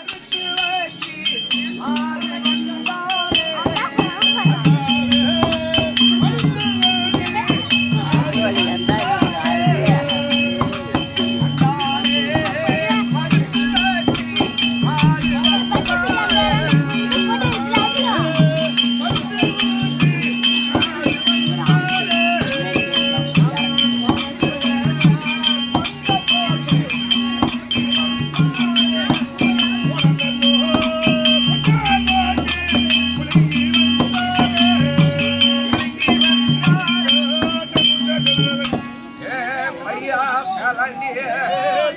ஏ பையா பேலாண்டி ஏய்,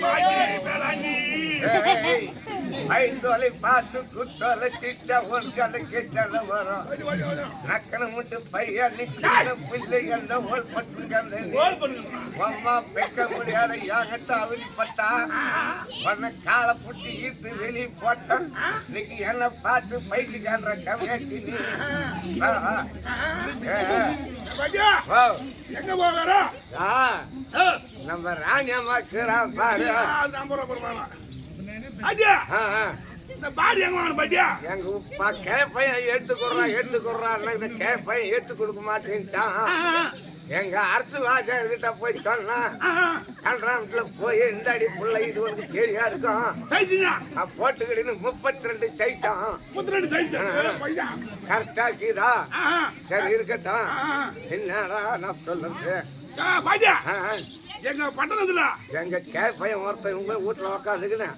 ஐந்தொலை பார்த்து குத்தொலை சிச்சா ஒரு கடை கிட்டல வரும். நக்கன முட்டு பையா நிச்சய பிள்ளை அந்த ஓல் பட்டு அம்மா பெக்க முடியாத யாகத்த அவதி பட்டா உன்னை காலை புட்டி ஈர்த்து வெளியே போட்டான் இன்னைக்கு என்ன பார்த்து பைக்கு காண்ற. ஓ. எங்க போகிறா ஆ, நம்ம ராணி அம்மா பாரு. அடியா. இந்த பாடி எங்க வாங்க பாட்டியா எங்க உப்பா கேப்பையன் இந்த கேப்பையன் எடுத்து கொடுக்க மாட்டேன்ட்டான். எங்க அரசு வாஜர்கிட்ட போய் சொன்னா கன்றாமத்துல போய் இந்த அடி புள்ள இது வந்து சரியா இருக்கும்? போட்டுக்கிட்டு முப்பத்தி ரெண்டு சைட்டான் முப்பத்தி ரெண்டு பையா கரெக்டா கீதா சரி இருக்கட்டும். என்னடா நான் சொல்லுறது பாட்டியா. எங்க பட்டணத்துல எங்க கேப்பையன் ஒருத்தன் உங்க வீட்டுல உட்காந்துக்கினேன்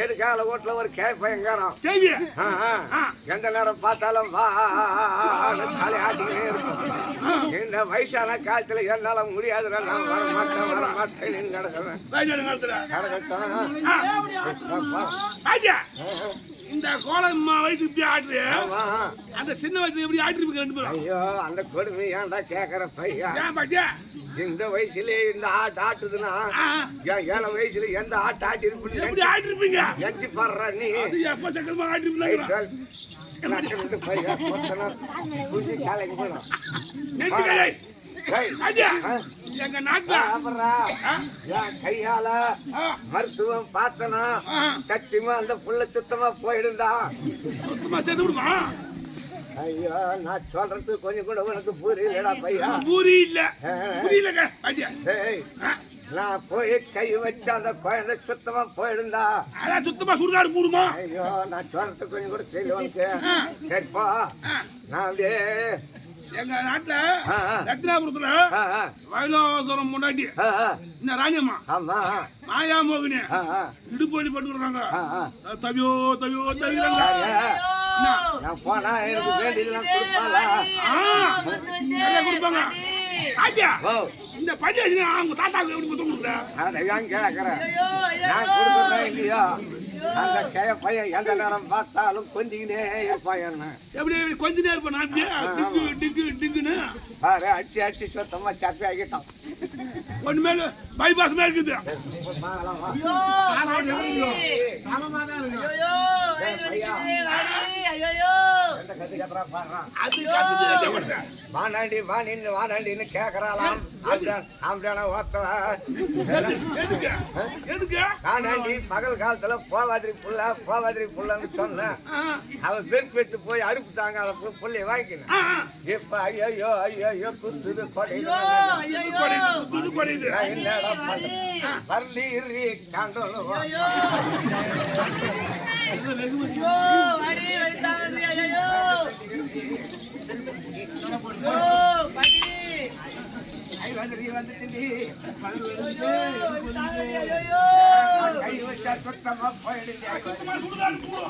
எதுக்கால வீட்டுல ஒரு கேப்பையங்காரம் கேள்வி ஆ, ஆ. எந்த நேரம் பார்த்தாலும் வா காலை ஆட்டிக்கிட்டே இருக்கும் இந்த வயசான காலத்துல என்னால முடியாதுடா நான் வர மாட்டேன் வர மாட்டேன் கிடக்குறேன் கிடக்கட்டும் இந்த கோலம் வயசு இப்படி ஆடுறு. அந்த சின்ன வயசுல எப்படி ஆடிருப்பீங்க ரெண்டு பேரும்? ஐயோ அந்த கொடுமை ஏன்டா கேக்குற பையா? ஏன் பாட்டியா? இந்த வயசுல இந்த ஆட்டு ஆட்டுதுன்னா ஏழை வயசுல எந்த ஆட்டு ஆட்டி எப்படி இருப்பீங்க ஆடிருப்பீங்க எஞ்சி பாடுற நீ எப்ப சக்கரமா கைகள் நட்டு பையா கொத்தனார். குஞ்சு காலைக்கு போயிடும். எங்க நாட்டுல கையால மருத்துவம் பார்த்தனா. சத்தியமா அந்த புள்ள சுத்தமா போயிடுந்தா. சுத்தமா சேர்த்து விடுமா ஐயோ நான் சொல்றது கொஞ்சம் கூட உனக்கு புரியலடா பையா. பூரி இல்ல புரியல டேய், நான் போய் கை வச்ச அந்த குழந்தை சுத்தமா போயிடுந்தா. அதான் சுத்தமா சுடுகாடு போடுமா ஐயோ நான் சொல்றது கொஞ்சம் கூட தெரியல உனக்கு. சரிப்பா நான் அப்படியே எங்க நாட்டுல. ரத்னாபுரத்துல வயலோசரம் முன்னாடி. என்ன ராணியம்மா? ஆமா மாயா மோகினி. ஆ, ஆ, இடுப்படி பட்டுக்கிறாங்க. தவியோ தவியோ நான் போனா எனக்கு வேண்டியதெல்லாம் கொடுப்பாங்க? ஆச்சா ஓ. இந்த பஞ்சாயத்து அவங்க தாத்தாவுக்கு எப்படி கொடுத்து கொடுக்குற? அதை ஏன் கேட்கறேன் நான் கொடுக்குறேன் இல்லையா? அந்த கே பையன் எந்த நேரம் பார்த்தாலும் கொஞ்சிக்கினே இருப்பான் என்ன எப்படி? கொஞ்ச நேரம் இருப்ப நாட்டு டிங்கு டிங்கு டிங்குன்னு? பாரு அடிச்சு அடிச்சு சுத்தமா சப்பி ஆகிட்டான் ஒண்ணு மேல பைபாஸ் இருக்குது. எந்த கத்தி கத்துறா பாடுறான். அது கத்துது. வானாண்டி வாணின்னு வானாண்டின்னு கேக்குறாளாம். அப்படியா- அப்படியானா ஒருத்தவ. எது- எதுக்கு? எதுக்கு? வானாண்டி பகல் காலத்துல போவாதிரி புள்ள போவாதிரி புள்ளன்னு சொன்னேன் ஆ, அவ வெறுப்பு எடுத்து போய் அறுப்பு தாங்க அதை போய் புள்ளைய வாங்கிக்கினேன் ஆ, ஆ. இப்ப ஐயோ ஐயோ குத்துது கொடையுது என்னடா பண்றது? வரலீரி கண்டோம் வந்துடி வந்துடி கை வச்சா சுத்தமா போயிடுங்க.